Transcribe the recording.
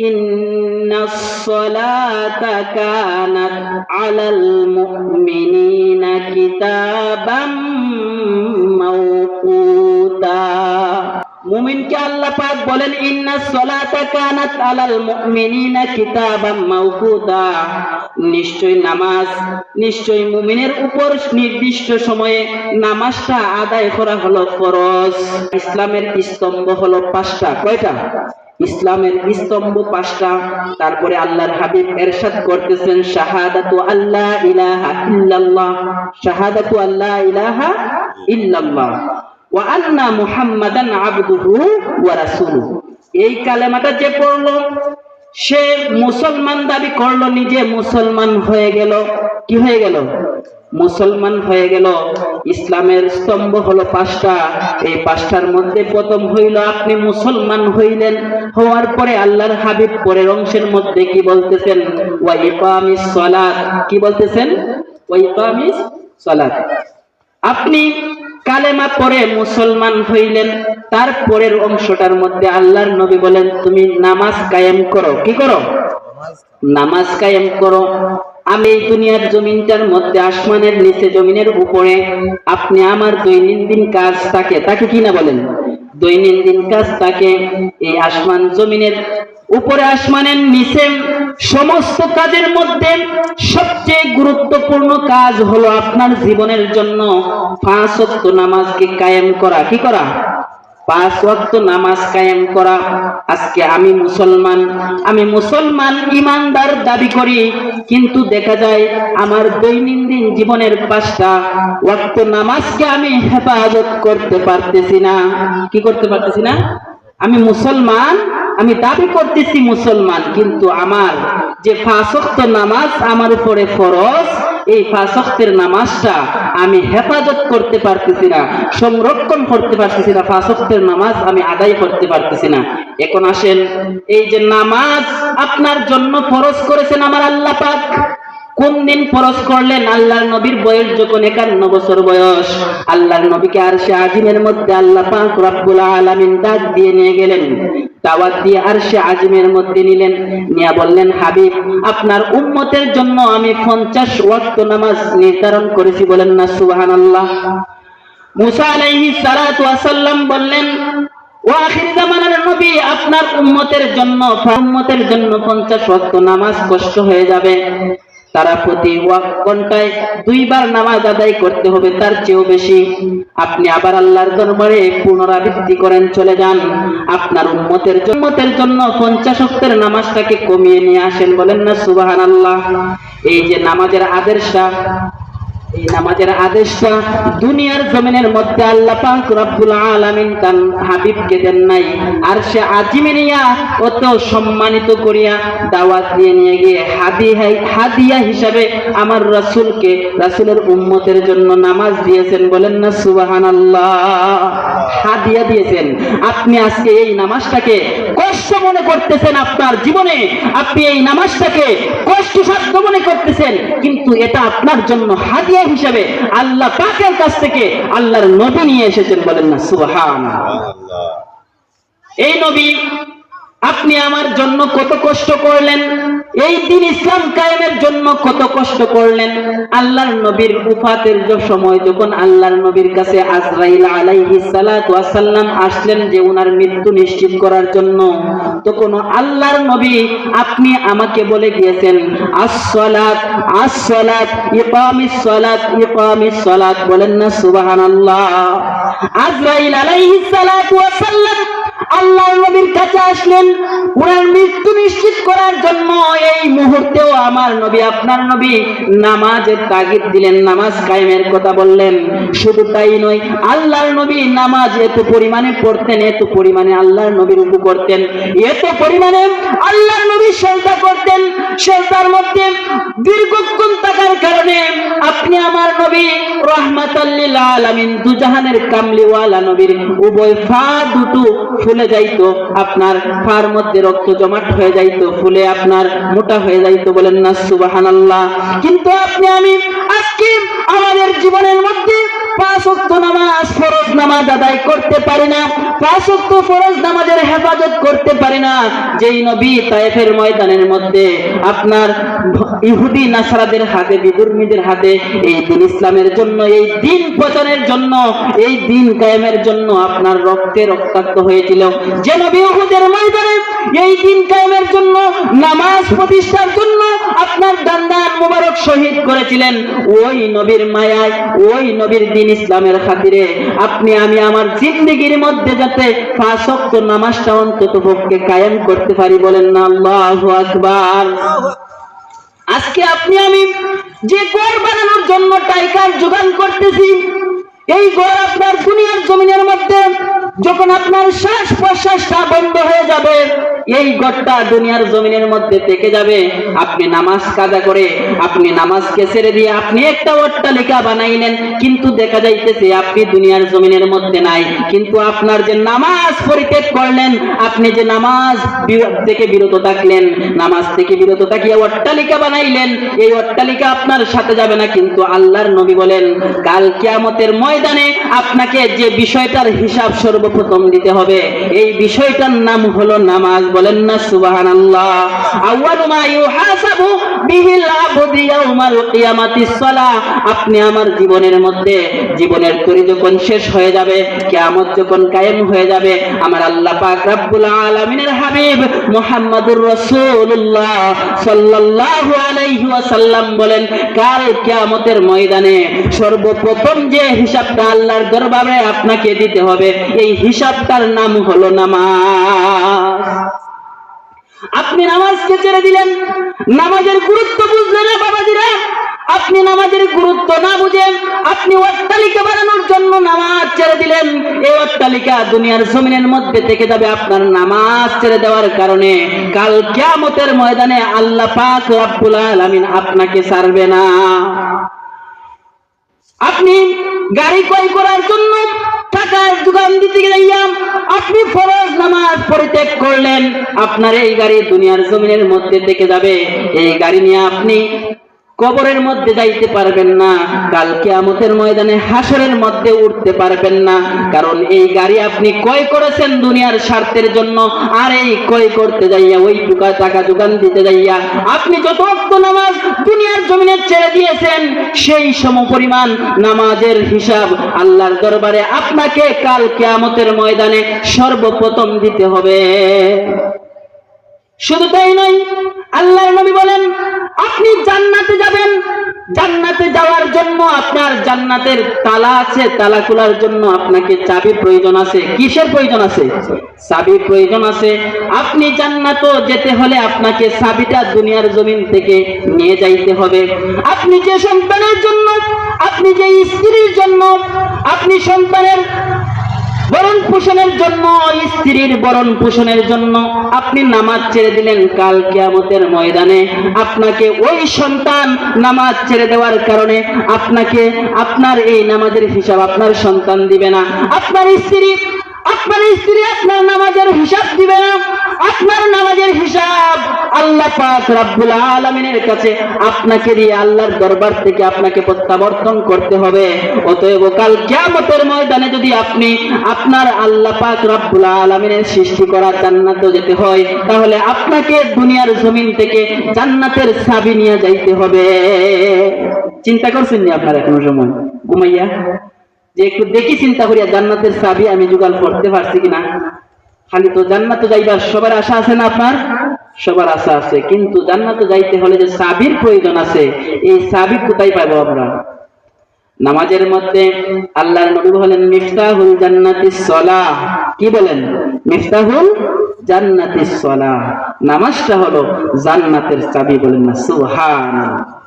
إن الصلاة كانت على المؤمنين كتابا موقوتا মুমিনকে আল্লাহ পাক বলেন ইন্না সলাতা কানাত আলাল মুমিনিনা কিতাবাম মাওকুতা নিশ্চয় নামাজ নিশ্চয় মুমিনের উপর নির্দিষ্ট সময়ে নামাজটা আদায় করা হলো ফরজ ইসলামের স্তম্ভ হলো পাঁচটা কয়টা ইসলামের স্তম্ভ পাঁচটা, তারপরে আল্লাহর হাবিব এরশাদ করতেছেন, শাহাদাতু আল্লাহ ইলাহা ইল্লাল্লাহ, শাহাদাতু আল্লাহ ইলাহা ইল্লাল্লাহ, ওয়া আন্না মুহাম্মাদান আবদুহু ওয়া রাসূলুহু। এই কালেমাটা যে পড়ল, সে মুসলমান দাবি করল, নিজে মুসলমান হয়ে গেল। কি হয়ে গেল? মুসলমান হয়ে গেল। ইসলামের স্তম্ভ হলো পাঁচটা। এই পাঁচটার মধ্যে প্রথম হইল আপনি মুসলমান হইলেন হওয়ার পরে আল্লাহর হাবিব পরের অংশের মধ্যে কি বলতেছেন? সালাত। কি বলতেছেন? সালাত। আপনি কালেমা পরে মুসলমান হইলেন তারপরের অংশটার মধ্যে আল্লাহর নবী বলেন তুমি নামাজ কায়েম করো। কি করো? নামাজ কায়েম করো। আমি এই দুনিয়ার জমিনটার মধ্যে, আসমানের নিচে জমিনের উপরে, আপনি আমার দৈনন্দিন কাজ তাকে তাকে কি না বলেন? দৈনন্দিন কাজ তাকে, এই আসমান জমিনের উপরে, আসমানের নিচে, সমস্ত কাজের মধ্যে সবচেয়ে গুরুত্বপূর্ণ কাজ হলো আপনার জীবনের জন্য পাঁচ নামাজকে কায়েম করা। কি করা? পাঁচ ওয়াক্ত নামাজ কায়েম করা। আজকে আমি মুসলমান। আমি মুসলমান ইমানদার দাবি করি, কিন্তু দেখা যায় আমার দৈনন্দিন জীবনের পাঁচটা ওয়াক্ত নামাজকে আমি হেফাজত করতে পারতেছি না। কি করতে পারতেছি না? আমি মুসলমান, আমি দাবি করতেছি মুসলমান, কিন্তু আমার যে ফাঁসক্ত নামাজ আমার উপরে ফরজ এই ফাঁসক্তের নামাজটা আমি হেফাজত করতে পারতেছি না, সংরক্ষণ করতে পারতেছি না ফাঁসক্তের নামাজ আমি আদায় করতে পারতেছি না। এখন আসেন, এই যে নামাজ আপনার জন্য ফরজ করেছেন আমার আল্লাহ পাক কোন দিন ফরজ করলেন আল্লাহর নবীর বয়স যখন একান্ন বছর বয়স? আল্লাহর নবীকে আর সে আজিমের মধ্যে আল্লাহ পাক রব্বুল আলামিন ডাক দিয়ে নিয়ে গেলেন। দাওয়াত দিয়ে আর সে আজিমের মধ্যে নিলেন। নিয়ে বললেন, হাবিব, আপনার উম্মতের জন্য আমি পঞ্চাশ ওয়াক্ত নামাজ নির্ধারণ করেছি। বলেন, না, সুবহানাল্লাহ। মুসা আলাইহিস সালাতু ওয়াসাল্লাম বললেন আপনার উম্মতের জন্য উম্মতের জন্য পঞ্চাশ ওয়াক্ত নামাজ কষ্ট হয়ে যাবে। তারা প্রতি ঘন্টায় দুইবার নামাজ আদায় করতে হবে, তার চেয়েও বেশি। আপনি আবার আল্লাহর দরবারে পুনরাবৃত্তি করেন, চলে যান। আপনার উম্মতের জন্মতের জন্য পঞ্চাশ অক্টের নামাজটাকে কমিয়ে নিয়ে আসেন বলেন না সুবাহান আল্লাহ এই যে নামাজের আদেশটা এই নামাজের আদেশটা দুনিয়ার জমিনের মধ্যে আল্লাহ পাক রব্বুল আলামিন তার হাবিবকে দেন নাই। আর সে আজিমে নিয়া অত সম্মানিত করিয়া দাওয়াত দিয়ে নিয়ে গিয়ে হাদিয়া হিসাবে আমার উম্মতের জন্য নামাজ দিয়েছেন বলেন না সুবহানাল্লাহ। হাদিয়া দিয়েছেন। আপনি আজকে এই নামাজটাকে কষ্ট মনে করতেছেন আপনার জীবনে। আপনি এই নামাজটাকে কষ্টসাধ্য মনে করতেছেন। কিন্তু এটা আপনার জন্য হাদিয়া হিসাবে আল্লাহ পাকের কাছ থেকে আল্লাহর নবী নিয়ে এসেছেন বলেন না সুহান এই নবী আপনি আমার জন্য কত কষ্ট করলেন? এই দিন ইসলাম কায়েমের জন্য কত কষ্ট করলেন? আল্লাহর নবীর উফাতের সময় যখন আল্লাহর নবীর কাছে আজরাইল আলাইহিস সালাতু ওয়াসাল্লাম আসলেন যে উনার মৃত্যু নিশ্চিত করার জন্য তখন আল্লাহর নবী আপনি আমাকে বলে গিয়েছেন, আস-সালাত আস-সালাত ইকামিস সালাত ইকামিস সালাত বলেন না, সুবহানাল্লাহ। আজরাইল আলাইহিস সালাতু আল্লাহর নবীর কাছে আসলেন। ওনার মৃত্যু নিশ্চিত করার জন্য এই মুহূর্তেও আমার নবী, আপনার নবী নামাজের তাগিদ দিলেন, নামাজ কায়েমের কথা বললেন। শুধু তাই নয়, আল্লাহর নবী নামাজ এত পরিমাণে পড়তেন, এত পরিমাণে আল্লাহর নবীর উপু করতেন, এত পরিমাণে আল্লাহর নবী সেজদা করতেন সেজদার মধ্যে দীর্ঘক্ষণ থাকার কারণে আপনি আমার নবী, রহমাতাল্লিল আলামিন, দুজাহানের কামলিওয়ালা নবীর উভয় ফা দুটো ফুলে যাইতো, আপনার ফার মধ্যে রক্ত জমাট হয়ে যাইতো, ফুলে আপনার মোটা হয়ে যাইতো বলেন না, সুবহানাল্লাহ। কিন্তু আপনি, আমি, আজকে আমাদের জীবনের মধ্যে এই দিন ইসলামের জন্য, এই দিন জন্য, এই দিন কায়েমের জন্য আপনার রক্তে রক্তাক্ত হয়েছিল। যে নবী ময়দানে এই দিন কায়েমের জন্য, নামাজ প্রতিষ্ঠার জন্য আপনার মুবারক শহীদ করেছিলেন ওই নবীর মায়ায়, ওই নবীর দিন ইসলামের খাতিরে। আপনি, আমি আমার জিন্দগির মধ্যে যাতে পাঁচ নামাজটা অন্তত পক্ষে কায়েম করতে পারি বলেন না? আল্লাহু আকবার। আজকে আপনি, আমি যে ঘর বানানোর জন্য টাইকার যোগান করতেছি, এই ঘর আপনার দুনিয়ার জমিনের মধ্যে যখন আপনার শ্বাস প্রশ্বাসটা বন্ধ হয়ে যাবে, এই ঘরটা দুনিয়ার জমিনের মধ্যে থেকে যাবে। আপনি নামাজ কাজা করে, আপনি নামাজকে ছেড়ে দিয়ে আপনি একটা অট্টালিকা বানাইলেন, কিন্তু দেখা যাইতেছে আপনি দুনিয়ার জমিনের মধ্যে নাই। কিন্তু আপনার যে নামাজ পরিত্যাগ করলেন, আপনি যে নামাজ থেকে বিরত থাকলেন, নামাজ থেকে বিরত থাকিয়ে অট্টালিকা বানাইলেন, এই অট্টালিকা আপনার সাথে যাবে না, কিন্তু আল্লাহর নবী বলেন, কাল কিয়ামতের ময়দানে আপনাকে যে বিষয়টার হিসাব সর্বপ্রথম দিতে হবে। এই বিষয়টার নাম হলো নামাজ বলেন না কিয়ামাতিস সালাহ আপনি আমার জীবনের মধ্যে, জীবনের তরি যখন শেষ হয়ে যাবে, কিয়ামত যখন কায়েম হয়ে যাবে, আমার আল্লাহ পাক রব্বুল আলামিনের হাবিব মুহাম্মাদুর রাসূলুল্লাহ সাল্লাল্লাহু আলাইহি ওয়াসাল্লাম বলেন, কাল কিয়ামতের ময়দানে সর্বপ্রথম যে হিসাবটা আল্লাহর দরবারে আপনাকে দিতে হবে, এই হিসাবটার নাম হলো নামাজ। আপনি নামাজকে ছেড়ে দিলেন, নামাজের গুরুত্ব বুঝলেন না বাবাজিরা? আপনি নামাজের গুরুত্ব না বুঝেন আপনি অট্টালিকা বানানোর জন্য নামাজ ছেড়ে দিলেন। এই অট্টালিকা দুনিয়ার জমিনের মধ্যে থেকে যাবে আপনার নামাজ ছেড়ে দেওয়ার কারণে। কাল কিয়ামতের ময়দানে আল্লাহ পাক রব্বুল আলামিন আপনাকে ছাড়বে না। আপনি গাড়ি ক্রয় করার জন্য টাকার যোগান দিতে গেলাম আপনি ফরজ নামাজ পরিত্যাগ করলেন, আপনার এই গাড়ি দুনিয়ার জমিনের মধ্যে থেকে যাবে। এই গাড়ি নিয়ে আপনি কবরের মধ্যে যাইতে পারবেন না। কাল কিয়ামতের ময়দানে হাসরের মধ্যে উঠতে পারবেন না। কারণ এই গাড়ি আপনি ক্রয় করেছেন দুনিয়ার স্বার্থের জন্য। আর এই ক্রয় করতে যাইয়া, ওই টুকা টাকা যোগান দিতে যাইয়া আপনি যত নামাজ দুনিয়ার জমিনে ছেড়ে দিয়েছেন, সেই সম পরিমাণ নামাজের হিসাব আল্লাহর দরবারে আপনাকে কাল কিয়ামতের ময়দানে সর্বপ্রথম দিতে হবে। শুধু তাই নয়, আল্লাহর নবী বলেন, আপনি জান্নাতে যাবেন। জান্নাতে যাওয়ার জন্য আপনার জান্নাতের তালা আছে, তালা খোলার জন্য আপনাকে চাবি প্রয়োজন আছে। কিসের প্রয়োজন আছে? চাবি প্রয়োজন আছে। আপনি জান্নাত যেতে হলে আপনাকে চাবিটা দুনিয়ার জমিন থেকে নিয়ে যাইতে হবে। আপনি যে সন্তানের জন্য, আপনি যে স্ত্রীর জন্য, আপনি সন্তানের বরণ পোষণের জন্য, স্ত্রীর বরণ পোষণের জন্য আপনি নামাজ ছেড়ে দিলেন কাল কেয়ামতের ময়দানে। আপনাকে ওই সন্তান নামাজ ছেড়ে দেওয়ার কারণে আপনাকে আপনার এই নামাজের হিসাব আপনার সন্তান দিবে না। আপনার স্ত্রী আপনার স্ত্রী আপনার নামাজের হিসাব দিবে না। আল্লাহ পাক রাব্বুল আলামিনের কাছে আপনাকে দিয়ে আল্লাহর দরবার থেকে আপনাকে প্রত্যাবর্তন করতে হবে। অতএব কাল কিয়ামতের ময়দানে যদি আপনি আপনার আল্লাহ পাক রাব্বুল আলামিনের সৃষ্টি করা জান্নাতে যেতে হয়, তাহলে আপনাকে দুনিয়ার জমিন থেকে জান্নাতের চাবি নিয়ে যাইতে হবে। চিন্তা করছেন নি আপনার এখনও সময়? ঘুমাইয়া? যে একটু দেখি চিন্তা করিয়া জান্নাতের চাবি আমি জোগাড় করতে পারছি কিনা। খালি তো জান্নাতে যাইবার সবার আশা আছে না আপনার? সবার আশা আছে। কিন্তু জান্নাতে যাইতে হলে যে সাবির প্রয়োজন আছে, এই সাবি কোথায় পাবো আমরা? নামাজের মধ্যে আল্লাহ নবী বলেন, মিফতাহুল জান্নাতি সলা কি বলেন? মিফতাহুল জান্নাতি সলা নামাজটা হলো জান্নাতের চাবি বলেন না, সুবহানাল্লাহ।